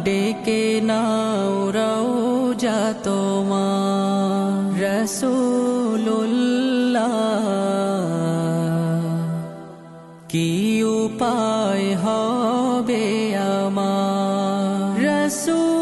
ডেকে নাও যাত তোমার রসুল্লাহ কি উপায় হবে আমার? রসুল্লাহ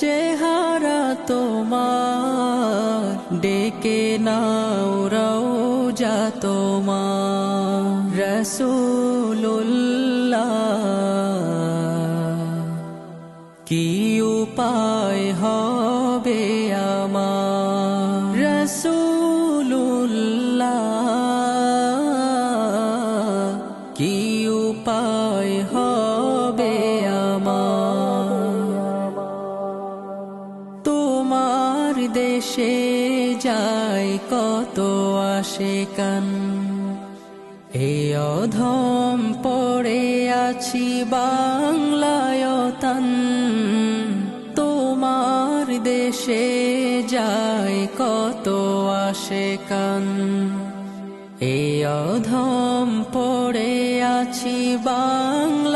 চেহারা তোমার, ডেকে নাও রওজা তোমার। রসুল্লাহ কি উপায় হবে আমার? রসুল্লাহ কি উপায় হবে দেশে যায় কত আসে কান এ অধম পড়ে আছি বাংলায়তন তোমার দেশে যায় কত আসে কান এ অধম পড়ে আছি বাংলা